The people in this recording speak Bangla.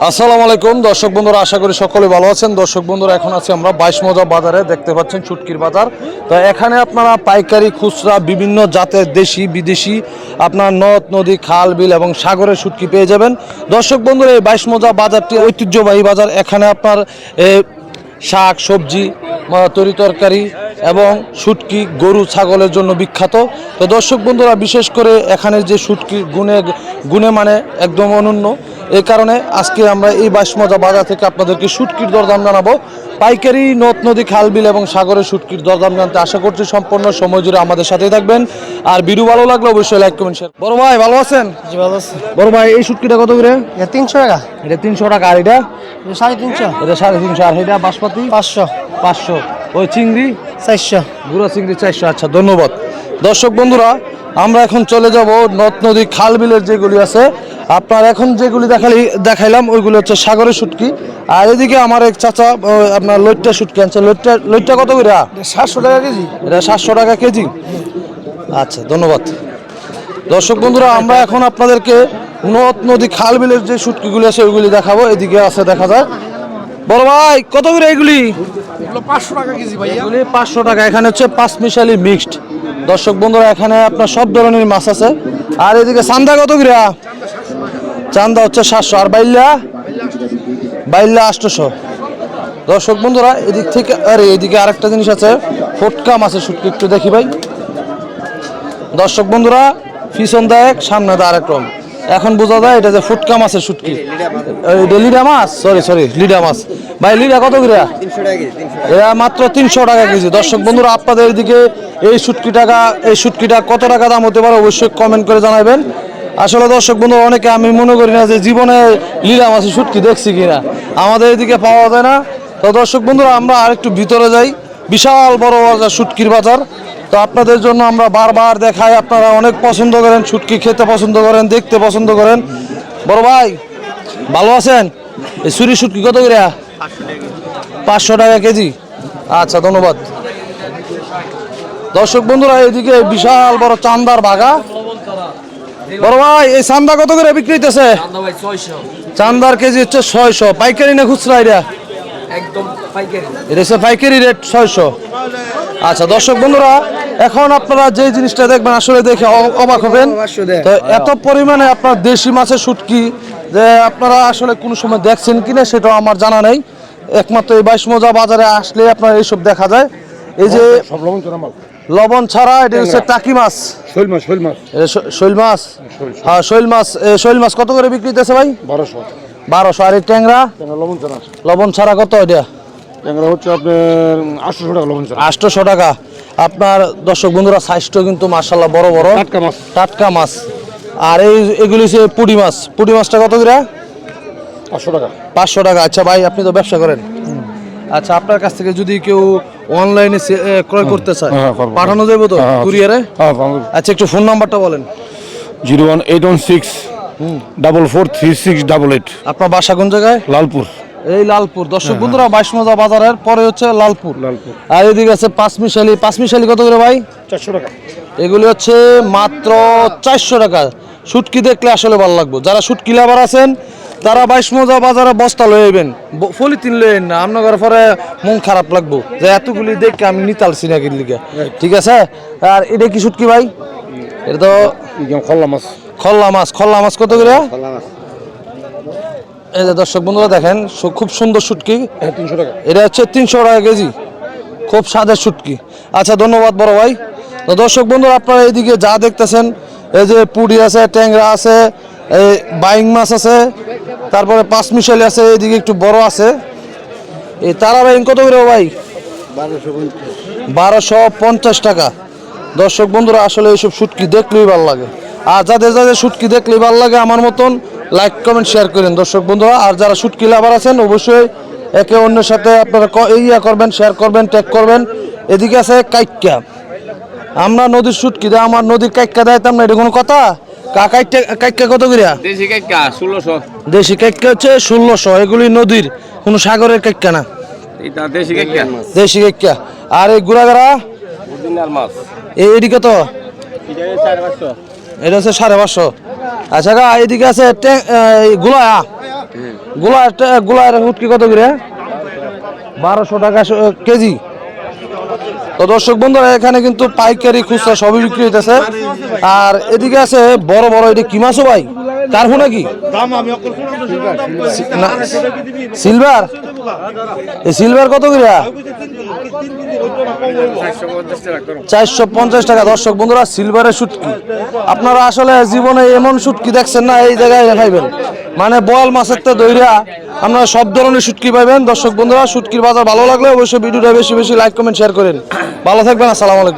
আসসালামু আলাইকুম। দর্শক বন্ধুরা, আশা করি সকলে ভালো আছেন। দর্শক বন্ধুরা, এখন আছি আমরা বাইশ মজা বাজারে। দেখতে পাচ্ছেন চুটকির বাজার। তো এখানে আপনারা পাইকারি, খুচরা, বিভিন্ন জাতের দেশি, বিদেশি আপনার নদ, নদী, খাল, বিল এবং সাগরের শুটকি পেয়ে যাবেন। দর্শক বন্ধুরা, এই বাইশ মজা বাজারটি ঐতিহ্যবাহী বাজার। এখানে আপনার শাক, সবজি তরি তরকারি এবং শুটকি, গরু, ছাগলের জন্য বিখ্যাত। তো দর্শক বন্ধুরা, বিশেষ করে এখানে যে শুটকি গুণে গুণে মানে একদম অনন্য। এই কারণে আজকে আমরা এই বাসমজা বাজার থেকে আপনাদেরকে শুটকির দরদাম জানাব। পাইকারি নদ নদী খাল বিল এবং সাগরের শুটকির দরদাম জানতে আশা করছি সম্পূর্ণ সময় জুড়ে আমাদের সাথেই থাকবেন। আর ভিডিও ভালো লাগলে অবশ্যই লাইক কমেন্ট শেয়ার বড় ভাই ভালো আছেন? জি ভালো আছে। বড় ভাই এই শুটকিটা কত করে? এটা তিনশো টাকা। এটা তিনশো টাকা আর এটা? সাড়ে তিনশো। এটা সাড়ে তিনশো আর এটা বাসপাতি পাঁচশো। পাঁচশো। ওই চিংড়ি? চারশো। গুড়া চিংড়ি চারশো আচ্ছা ধন্যবাদ। দর্শক বন্ধুরা আমরা এখন চলে যাব নদ নদী খাল বিলের যেগুলি আছে আপনার এখন যেগুলি দেখালি দেখাইলাম ওইগুলি হচ্ছে সাগরের শুটকি আর এদিকে আমার এক চাচা আপনার লইট্টা শুটকি আনছে। লইট্টা লইট্টা কত করে সাতশো টাকা কেজি। এটা সাতশো টাকা কেজি। আচ্ছা ধন্যবাদ। দর্শক বন্ধুরা আমরা এখন আপনাদেরকে নদ নদী খাল বিলের যে শুটকিগুলি আছে ওইগুলি দেখাবো। এদিকে আছে দেখা যায়। বড় ভাই কত করে এগুলি? পাঁচশো টাকা কেজি ভাইয়া। এগুলি পাঁচশো টাকা। এখানে হচ্ছে পাঁচ মিশালি মিক্সড। দর্শক বন্ধুরা এখানে আপনার সব ধরনের মাছ আছে। আর এদিকে সান্দা কত করে চান্দা হচ্ছে সাতশো আর বাইল্লা বাইল্লা আটশোশো। দর্শক বন্ধুরা, এদিক থেকে আরে, এদিকে আরেকটা জিনিস আছে, ফটকা মাছের শুটকি একটু দেখি ভাই। দর্শক বন্ধুরা, পিছন দেয় সামনে দেয় আরেক রকম এখন বোঝা যায় এটা যে ফুটকা মাছের শুটকি। লিডা মাছ? সরি সরি লিডা মাছ। ভাই, লিডা কত করে? এরা মাত্র তিনশো টাকা কেজি। দর্শক বন্ধুরা, আপনাদের এদিকে এই শুটকি টাকা এই শুটকিটা কত টাকা দাম হতে পারে অবশ্যই কমেন্ট করে জানাবেন। আসলে দর্শক বন্ধু অনেকে আমি মনে করি না যে জীবনে লীলা মাছের শুটকি দেখছি কিনা। আমাদের এদিকে পাওয়া যায় না। তো দর্শক বন্ধুরা, আমরা আরেকটু ভিতরে যাই। বিশাল বড় বাজার শুটকির বাজার। তো আপনাদের জন্য আমরা বারবার দেখাই, আপনারা অনেক পছন্দ করেন শুটকি খেতে পছন্দ করেন, দেখতে পছন্দ করেন। বড় ভাই, ভালো আছেন? এই সুরি শুটকি কত করে? পাঁচশো টাকা কেজি। আচ্ছা ধন্যবাদ। দর্শক বন্ধুরা, এদিকে বিশাল বড় চান্দার বাগা। বড় ভাই এই চান্দা কত করে বিক্রি হইতেছে? চান্দার কেজি হচ্ছে ছয়শো। পাইকারি না খুচরা এটা? একদম পাইকারি। হচ্ছে পাইকারি রেট ছয়শো। আচ্ছা দর্শক বন্ধুরা এখন আপনারা যে জিনিসটা দেখবেন আসলে দেখে অবাক হবেন। তো এত পরিমাণে আপনার দেশি মাছের শুটকি যে আপনারা আসলে কোনো সময় দেখছেন কিনা সেটাও আমার জানা নেই। একমাত্র এই বাইশ মজা বাজারে আসলে আপনার এইসব দেখা যায়। এই যে লবণ ছাড়া এটা হচ্ছে টাকি মাছ। শৈল মাছ শৈল মাছ। শৈল মাছ? হ্যাঁ শৈল মাছ। এ, শৈল মাছ কত করে বিক্রি হইতেছে ভাই? বারোশো বারোশো। আর এই ট্যাংরা? লবণ চড়া লবণ ছাড়া কত এটা? ট্যাংরা হচ্ছে আপনার আটশোশো টাকা লবণ চড়া আটশোশো টাকা। আপনার দর্শক বন্ধুরা সাইজটা কিন্তু মার্শাল্লাহ বড় বড়। টাটকা মাছ। টাটকা মাছ। আর এই এগুলি হচ্ছে পুঁটি মাছ। পুঁটি মাছটা কত করে? পাঁচশো টাকা। পাঁচশো টাকা। আচ্ছা ভাই আপনি তো ব্যবসা করেন। আচ্ছা আপনার কাছ থেকে যদি কেউ অনলাইনে ক্রয় করতে চায়। হ্যাঁ, পাঠানো যাবে তো হ্যাঁ, কুরিয়ারে? হ্যাঁ আচ্ছা একটু ফোন নাম্বারটা বলেন। Zero one eight one six double four three six double eight. আপনার বাসা কোন জায়গায়? লালপুর। এই লালপুর। দর্শক বন্ধুরা বাইশ মজা বাজারের পরে হচ্ছে লালপুর। লালপুর। আর এদিকে আছে পাঁচমিশালি। পাঁচমিশালি কত করে ভাই? চারশো টাকা। এগুলি হচ্ছে মাত্র চারশো টাকা। শুটকি দেখলে আসলে ভালো লাগবে। যারা শুটকি লাভার আছেন তারা বাইশ মজা বাজারে বস্তা লয়ে আইবেন। ফলিতিন আইন না আপনার পরে মন খারাপ লাগবো। যে এতগুলি দেখে আমি নিতালছি না কিনলিকে ঠিক আছে? আর এটা কি শুটকি ভাই? এটা তো খল্লা মাছ। খল্লা মাছ। খল্লা মাছ কত করে? এই যে দর্শক বন্ধুরা দেখেন খুব সুন্দর শুটকি তিনশো টাকা। এটা হচ্ছে তিনশো টাকা কেজি। খুব স্বাদের শুটকি আচ্ছা ধন্যবাদ বড় ভাই। তো দর্শক বন্ধুরা আপনারা এইদিকে যা দেখতেছেন এই যে পুডি আছে ট্যাংরা আছে এই বাইং মাছ আছে তারপরে পাঁচমিশালি আছে এইদিকে একটু বড় আছে। এই তারা বাইং কত করে ভাই? বারোশো পঞ্চাশ টাকা। দর্শক বন্ধুরা, আসলে এইসব শুটকি দেখলেই ভালো লাগে। আর যাদের যাদের শুটকি দেখলেই ভালো লাগে, আমার মতন লাইক কমেন্ট শেয়ার করেন। দর্শক বন্ধুরা, আর যারা শুটকি লাভার আছেন, অবশ্যই একে অন্যের সাথে আপনারা ইয়া করবেন শেয়ার করবেন ট্যাগ করবেন। এদিকে আছে কাইক্কা। আমরা নদীর শুটকি দেয়, আমার নদীর কাইক্কা দেয়তাম না এটা কোনো কথা? কত করিয়া দেশি কাইকা ষোলোশো। দেশি কাইক্কা হচ্ছে ষোলোশো এগুলি নদীর কোনো সাগরের কাইক্কা না? দেশি কাইকা দেশি আর এই গুড়াগাড়া? এটা পাঁচশো এটা হচ্ছে সাড়ে পাঁচশো। আচ্ছা গা এদিকে আছে গুলায়া। গুলা গুলার হুটকি কত করে বারোশো টাকা কেজি। তো দর্শক বন্ধুরা এখানে কিন্তু পাইকারি খুচরা সবই বিক্রি হইতেছে। আর এদিকে আছে বড় বড় এটা কি মাছও ভাই? কার্পু নাকি সিলভার? এই সিলভার কত করে চারশো পঞ্চাশ টাকা। দর্শক বন্ধুরা সিলভারের শুটকি আপনারা আসলে জীবনে এমন শুটকি দেখছেন না এই জায়গায় খাইবেন। মানে বয়াল মাছের তো দইরা আপনারা সব ধরনের শুটকি পাবেন দর্শক বন্ধুরা, শুটকির বাজার ভালো লাগলে অবশ্যই ভিডিওটা বেশি বেশি লাইক কমেন্ট শেয়ার করেন। ভালো থাকবেন, আসসালামু আলাইকুম।